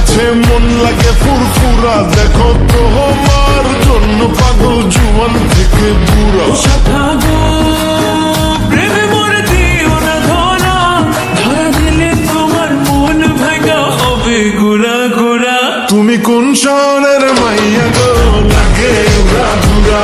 কাছে মন লাগে ফুরফুরা দেখো তোমার জন্য পাগল জুয়ান থেকে বুড়া তুমি কোন শহরের মাইয়া গো? লাগে উড়া ঘুরা